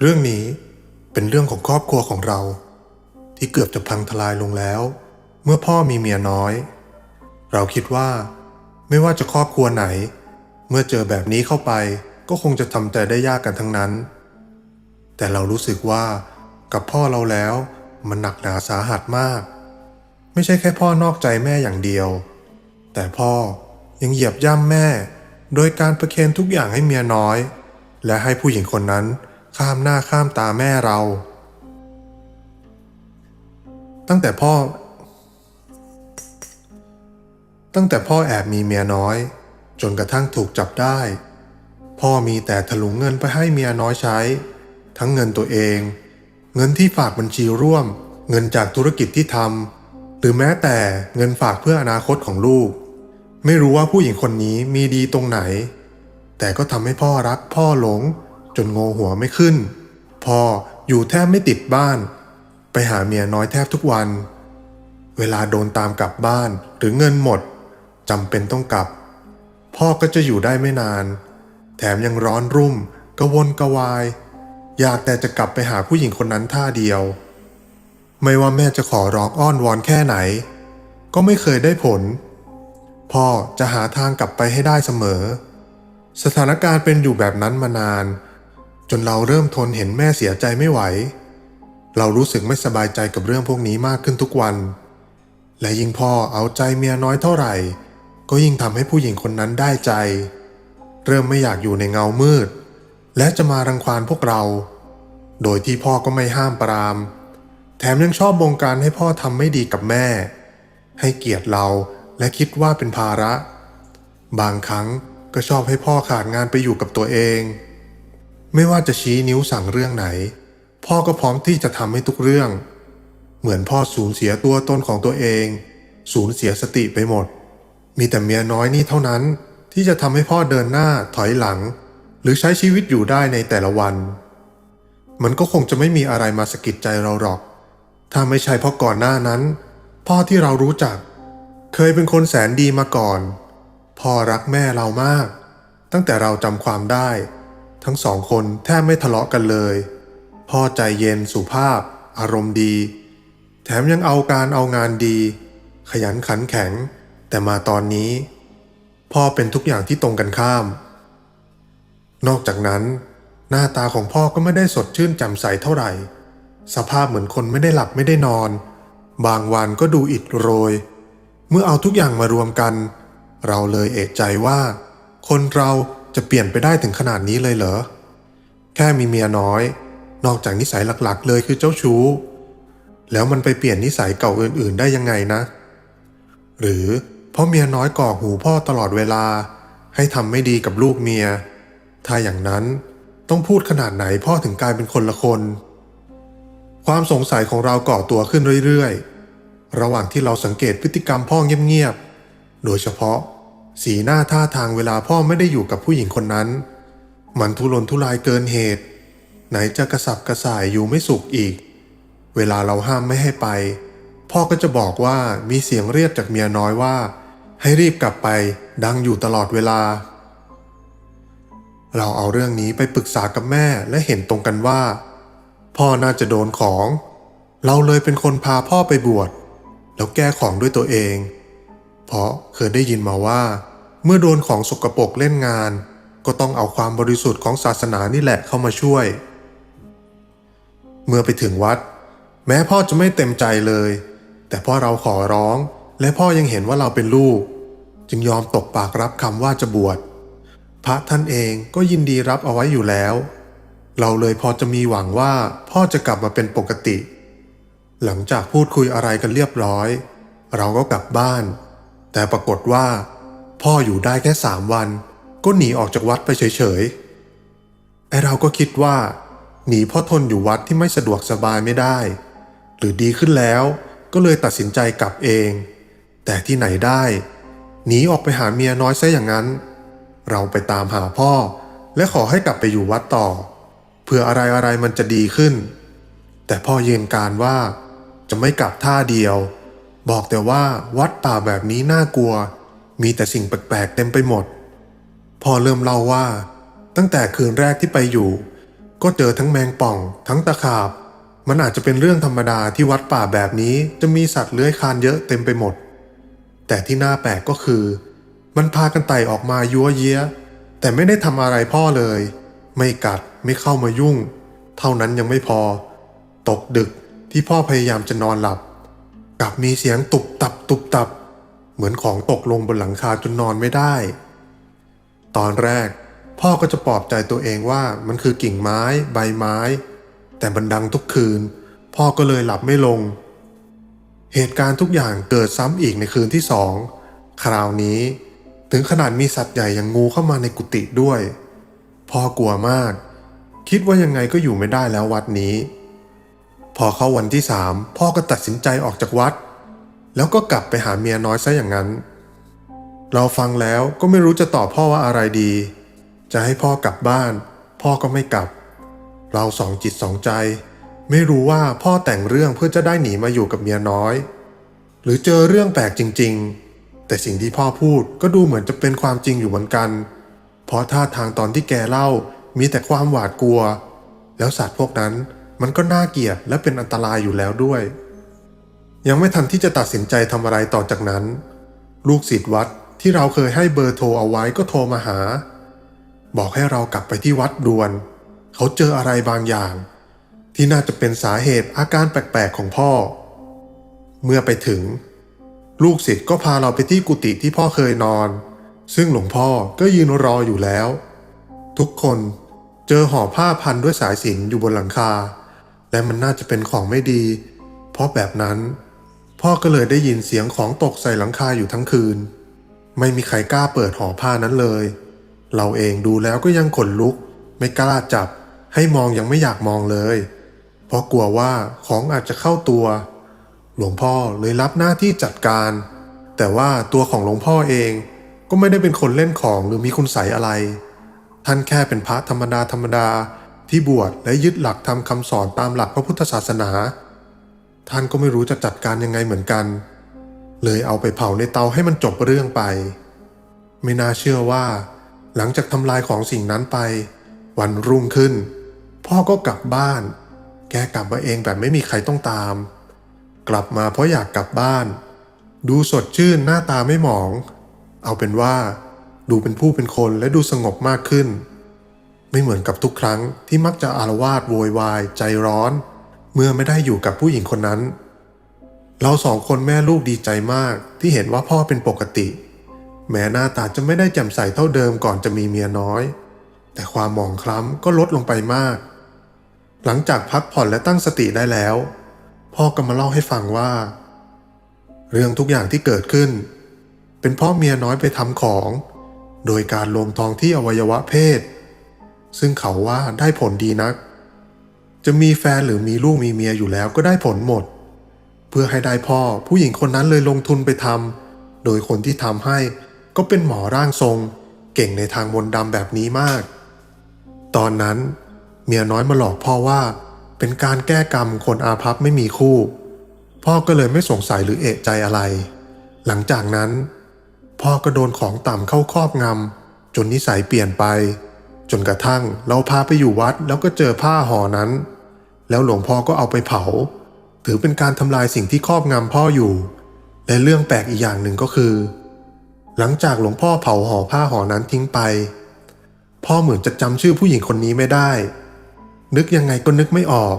เรื่องนี้เป็นเรื่องของครอบครัวของเรา ที่เกือบจะพังทลายลงแล้ว เมื่อพ่อมีเมียน้อย เราคิดว่า ไม่ว่าจะครอบครัวไหน เมื่อเจอแบบนี้เข้าไปก็คงจะทำใจได้ยากกันทั้งนั้น แต่เรารู้สึกว่ากับพ่อเราแล้วมันหนักหนาสาหัสมาก ไม่ใช่แค่พ่อนอกใจแม่อย่างเดียว แต่พ่อยังเหยียบย่ำแม่ โดยการประเคนทุกอย่างให้เมียน้อย และให้ผู้หญิงคนนั้น ข้ามหน้าข้ามตาแม่เรา ตั้งแต่พ่อ ตั้งแต่พ่อแอบมีเมียน้อย จนกระทั่งถูกจับได้ พ่อมีแต่ถลุงเงินไปให้เมียน้อยใช้ ทั้งเงินตัวเอง เงินที่ฝากบัญชีร่วม เงินจากธุรกิจที่ทำหรือแม้แต่เงินฝากเพื่ออนาคตของลูก ไม่รู้ว่าผู้หญิงคนนี้มีดีตรงไหน แต่ก็ทำให้พ่อรักพ่อหลง จนโงหัวไม่ขึ้นพ่ออยู่แทบไม่ติดบ้าน ไปหาเมียน้อยแทบทุกวัน เวลาโดนตามกลับบ้านหรือเงินหมดจำเป็นต้องกลับ พ่อก็จะอยู่ได้ไม่นาน แถมยังร้อนรุ่มกระวนกระวาย อยากแต่จะกลับไปหาผู้หญิงคนนั้นท่าเดียว ไม่ว่าแม่จะขอร้องอ้อนวอนแค่ไหน ก็ไม่เคยได้ผล พ่อจะหาทางกลับไปให้ได้เสมอ สถานการณ์เป็นอยู่แบบนั้นมานาน จนเราเริ่มทนเห็นแม่เสียใจไม่ไหว เรารู้สึกไม่สบายใจกับเรื่องพวกนี้มากขึ้นทุกวัน และยิ่งพ่อเอาใจเมียน้อยเท่าไหร่ ก็ยิ่งทำให้ผู้หญิงคนนั้นได้ใจ เริ่มไม่อยากอยู่ในเงามืด และจะมารังควานพวกเรา โดยที่พ่อก็ไม่ห้ามปราม แถมยังชอบบงการให้พ่อทำไม่ดีกับแม่ ให้เกียรติเราและคิดว่าเป็นภาระ บางครั้งก็ชอบให้พ่อขาดงานไปอยู่กับตัวเอง ไม่ว่าจะชี้นิ้วสั่งเรื่องไหน พ่อก็พร้อมที่จะทำให้ทุกเรื่อง เหมือนพ่อสูญเสียตัวตนของตัวเอง สูญเสียสติไปหมด มีแต่เมียน้อยนี่เท่านั้นที่จะทำให้พ่อเดินหน้าถอยหลัง หรือใช้ชีวิตอยู่ได้ในแต่ละวัน มันก็คงจะไม่มีอะไรมาสะกิดใจเราหรอก ถ้าไม่ใช่เพราะก่อนหน้านั้น พ่อที่เรารู้จัก เคยเป็นคนแสนดีมาก่อน พ่อรักแม่เรามาก ตั้งแต่เราจำความได้ ทั้งสองคนแทบไม่ทะเลาะกันเลย พ่อใจเย็นสุภาพ อารมณ์ดี แถมยังเอาการเอางานดี ขยันขันแข็ง แต่มาตอนนี้ พ่อเป็นทุกอย่างที่ตรงกันข้าม นอกจากนั้น หน้าตาของพ่อก็ไม่ได้สดชื่นแจ่มใสเท่าไหร่ สภาพเหมือนคนไม่ได้หลับไม่ได้นอน บางวันก็ดูอิดโรย เมื่อเอาทุกอย่างมารวมกัน เราเลยเอกใจว่า คนเรา จะเปลี่ยนไปได้ถึงขนาดนี้เลยเหรอ แค่มีเมียน้อย นอกจากนิสัยหลักๆ เลยคือเจ้าชู้ แล้วมันไปเปลี่ยนนิสัยเก่าอื่นๆ ได้ยังไงนะ หรือเพราะเมียน้อยก่อหูพ่อตลอดเวลา ให้ทำไม่ดีกับลูกเมีย ถ้าอย่างนั้นต้องพูดขนาดไหนพ่อถึงกลายเป็นคนละคน ความสงสัยของเราก่อตัวขึ้นเรื่อยๆ ระหว่างที่เราสังเกตพฤติกรรมพ่อเงียบๆ โดยเฉพาะ สีหน้าท่าทางเวลาพ่อไม่ได้อยู่กับผู้หญิงคนนั้น มันทุรนทุรายเกินเหตุ ไหนจะกระสับกระส่ายอยู่ไม่สุขอีก เวลาเราห้ามไม่ให้ไป พ่อก็จะบอกว่ามีเสียงเรียกจากเมียน้อยว่า ให้รีบกลับไปดังอยู่ตลอดเวลา เราเอาเรื่องนี้ไปปรึกษากับแม่และเห็นตรงกันว่า พ่อน่าจะโดนของ เราเลยเป็นคนพาพ่อไปบวชแล้วแก้ของด้วยตัวเอง เพราะเคยได้ยินมาว่า เมื่อโดนของสกปรกเล่นงาน ก็ต้องเอาความบริสุทธิ์ของศาสนานี่แหละเข้ามาช่วย เมื่อไปถึงวัด แม้พ่อจะไม่เต็มใจเลย แต่พ่อเราขอร้อง และพ่อยังเห็นว่าเราเป็นลูก จึงยอมตกปากรับคำว่าจะบวชพระท่านเองก็ยินดีรับเอาไว้อยู่แล้ว เราเลยพอจะมีหวังว่าพ่อจะกลับมาเป็นปกติ หลังจากพูดคุยอะไรกันเรียบร้อย เราก็กลับบ้าน แต่ปรากฏว่า พ่ออยู่ได้แค่สามวัน ก็หนีออกจากวัดไปเฉยๆไอเราก็คิดว่า หนีเพ่อทนอยู่วัดที่ไม่สะดวกสบายไม่ได้ หรือดีขึ้นแล้วก็เลยตัดสินใจกลับเอง แต่ที่ไหนได้ หนีออกไปหาเมียน้อยซะอย่างนั้น เราไปตามหาพ่อ และขอให้กลับไปอยู่วัดต่อเพื่ออะไรอะไรๆมันจะดีขึ้น แต่พ่อเย็นการว่าจะไม่กลับท่าเดียว บอกแต่ว่าวัดป่าแบบนี้น่ากลัว มีแต่สิ่งแปลกๆเต็มไปหมด พ่อเริ่มเล่าว่า ตั้งแต่คืนแรกที่ไปอยู่ ก็เจอทั้งแมงป่อง ทั้งตะขาบ มันอาจจะเป็นเรื่องธรรมดาที่วัดป่าแบบนี้จะมีสัตว์เลื้อยคลานเยอะเต็มไปหมด แต่ที่น่าแปลกก็คือ มันพากันไต่ออกมายัวเยี้ย แต่ไม่ได้ทำอะไรพ่อเลย ไม่กัดไม่เข้ามายุ่ง เท่านั้นยังไม่พอ ตกดึกที่พ่อพยายามจะนอนหลับ กลับมีเสียงตุบตับตุบตับ เหมือนของตกลงบนหลังคาจนนอนไม่ได้ ตอนแรก พ่อก็จะปลอบใจตัวเองว่ามันคือกิ่งไม้ ใบไม้ แต่มันดังทุกคืน พ่อก็เลยหลับไม่ลง เหตุการณ์ทุกอย่างเกิดซ้ำอีกในคืนที่สองคราวนี้ ถึงขนาดมีสัตว์ใหญ่อย่างงูเข้ามาในกุฏิด้วย พ่อกลัวมาก คิดว่ายังไงก็อยู่ไม่ได้แล้ววัดนี้ พอเข้าวันที่สามพ่อก็ตัดสินใจออกจากวัด แล้วก็กลับไปหาเมียน้อยซะอย่างนั้น เราฟังแล้วก็ไม่รู้จะตอบพ่อว่าอะไรดี จะให้พ่อกลับบ้าน พ่อก็ไม่กลับ เราสองจิตสองใจ ไม่รู้ว่าพ่อแต่งเรื่องเพื่อจะได้หนีมาอยู่กับเมียน้อย หรือเจอเรื่องแปลกจริง ๆ แต่สิ่งที่พ่อพูดก็ดูเหมือนจะเป็นความจริงอยู่เหมือนกัน เพราะท่าทางตอนที่แกเล่ามีแต่ความหวาดกลัว แล้วสัตว์พวกนั้น มันก็น่าเกลียดและเป็นอันตรายอยู่แล้วด้วย ยังไม่ทันที่จะตัดสินใจทำอะไรต่อจากนั้น ลูกศิษย์วัดที่เราเคยให้เบอร์โทรเอาไว้ก็โทรมาหา บอกให้เรากลับไปที่วัดด่วน เขาเจออะไรบางอย่าง ที่น่าจะเป็นสาเหตุอาการแปลกๆของพ่อ เมื่อไปถึง ลูกศิษย์ก็พาเราไปที่กุฏิที่พ่อเคยนอน ซึ่งหลวงพ่อก็ยืนรออยู่แล้ว ทุกคนเจอห่อผ้าพันด้วยสายสิญจนอยู่บนหลังคา และมันน่าจะเป็นของไม่ดี เพราะแบบนั้น พ่อก็เลยได้ยินเสียงของตกใส่หลังคาอยู่ทั้งคืน ไม่มีใครกล้าเปิดห่อผ้านั้นเลย เราเองดูแล้วก็ยังขนลุก ไม่กล้าจับ ให้มองยังไม่อยากมองเลย เพราะกลัวว่าของอาจจะเข้าตัว หลวงพ่อเลยรับหน้าที่จัดการ แต่ว่าตัวของหลวงพ่อเองก็ไม่ได้เป็นคนเล่นของหรือมีคุณใสยอะไร ท่านแค่เป็นพระธรรมดาธรรมดา ที่บวชและยึดหลักทำคำสอนตามหลักพระพุทธศาสนา ท่านก็ไม่รู้จะจัดการยังไงเหมือนกัน เลยเอาไปเผาในเตาให้มันจบเรื่องไป ไม่น่าเชื่อว่า หลังจากทำลายของสิ่งนั้นไป วันรุ่งขึ้น พ่อก็กลับบ้าน แกกลับมาเองแบบไม่มีใครต้องตาม กลับมาเพราะอยากกลับบ้าน ดูสดชื่นหน้าตาไม่หมอง เอาเป็นว่า ดูเป็นผู้เป็นคนและดูสงบมากขึ้น ไม่เหมือนกับทุกครั้งที่มักจะอารวาสโวยวาย ใจร้อน เมื่อไม่ได้อยู่กับผู้หญิงคนนั้น เราสองคนแม่ลูกดีใจมากที่เห็นว่าพ่อเป็นปกติ แม้หน้าตาจะไม่ได้แจ่มใสเท่าเดิมก่อนจะมีเมียน้อย แต่ความหมองคล้ำก็ลดลงไปมาก หลังจากพักผ่อนและตั้งสติได้แล้ว พ่อก็มาเล่าให้ฟังว่า เรื่องทุกอย่างที่เกิดขึ้น เป็นเพราะเมียน้อยไปทำของ โดยการลงทองที่อวัยวะเพศ ซึ่งเขาว่าได้ผลดีนัก จะมีแฟนหรือมีลูกมีเมียอยู่แล้วก็ได้ผลหมด เพื่อให้ได้พ่อผู้หญิงคนนั้นเลยลงทุนไปทำโดยคนที่ทำให้ก็เป็นหมอร่างทรง เก่งในทางมนต์ดำแบบนี้มาก ตอนนั้น เมียน้อยมาหลอกพ่อว่า เป็นการแก้กรรมคนอาภัพไม่มีคู่ พ่อก็เลยไม่สงสัยหรือเอะใจอะไร หลังจากนั้น พ่อก็โดนของต่ำเข้าครอบงำจนนิสัยเปลี่ยนไป จนกระทั่งเราพาไปอยู่วัดแล้วก็เจอผ้าห่อนั้น แล้วหลวงพ่อก็เอาไปเผา ถือเป็นการทำลายสิ่งที่ครอบงำพ่ออยู่ และเรื่องแปลกอีกอย่างหนึ่งก็คือ หลังจากหลวงพ่อเผาห่อผ้าห่อนั้นทิ้งไป พ่อเหมือนจะจำชื่อผู้หญิงคนนี้ไม่ได้ นึกยังไงก็นึกไม่ออก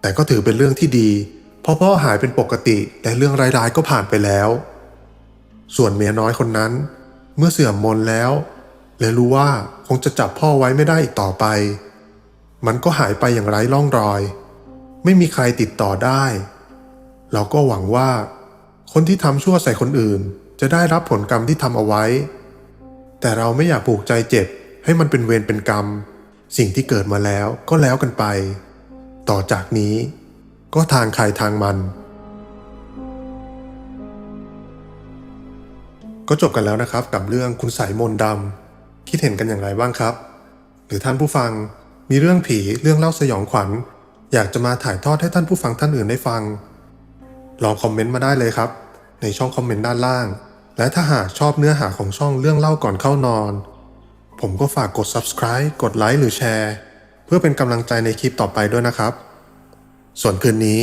แต่ก็ถือเป็นเรื่องที่ดี เพราะพ่อหายเป็นปกติและเรื่องร้ายๆก็ผ่านไปแล้ว ส่วนเมียน้อยคนนั้น เมื่อเสื่อมมนแล้ว และรู้ว่าคงจะจับพ่อไว้ไม่ได้อีกต่อไป มันก็หายไปอย่างไร้ร่องรอย ไม่มีใครติดต่อได้ เราก็หวังว่า คนที่ทำชั่วใส่คนอื่น จะได้รับผลกรรมที่ทำเอาไว้ แต่เราไม่อยากผูกใจเจ็บ ให้มันเป็นเวรเป็นกรรม สิ่งที่เกิดมาแล้วก็แล้วกันไป ต่อจากนี้ ก็ทางใครทางมัน ก็จบกันแล้วนะครับกับเรื่องคุณสายมนดำ คิดเห็นกันอย่างไรบ้างครับ หรือท่านผู้ฟังมีเรื่องผีเรื่องเล่าสยองขวัญ อยากจะมาถ่ายทอดให้ท่านผู้ฟังท่านอื่นได้ฟัง ลองคอมเมนต์มาได้เลยครับ ในช่องคอมเมนต์ด้านล่าง และถ้าหากชอบเนื้อหาของช่องเรื่องเล่าก่อนเข้านอน ผมก็ฝากกด subscribe กดไลค์หรือแชร์ เพื่อเป็นกำลังใจในคลิปต่อไปด้วยนะครับ ส่วนคืนนี้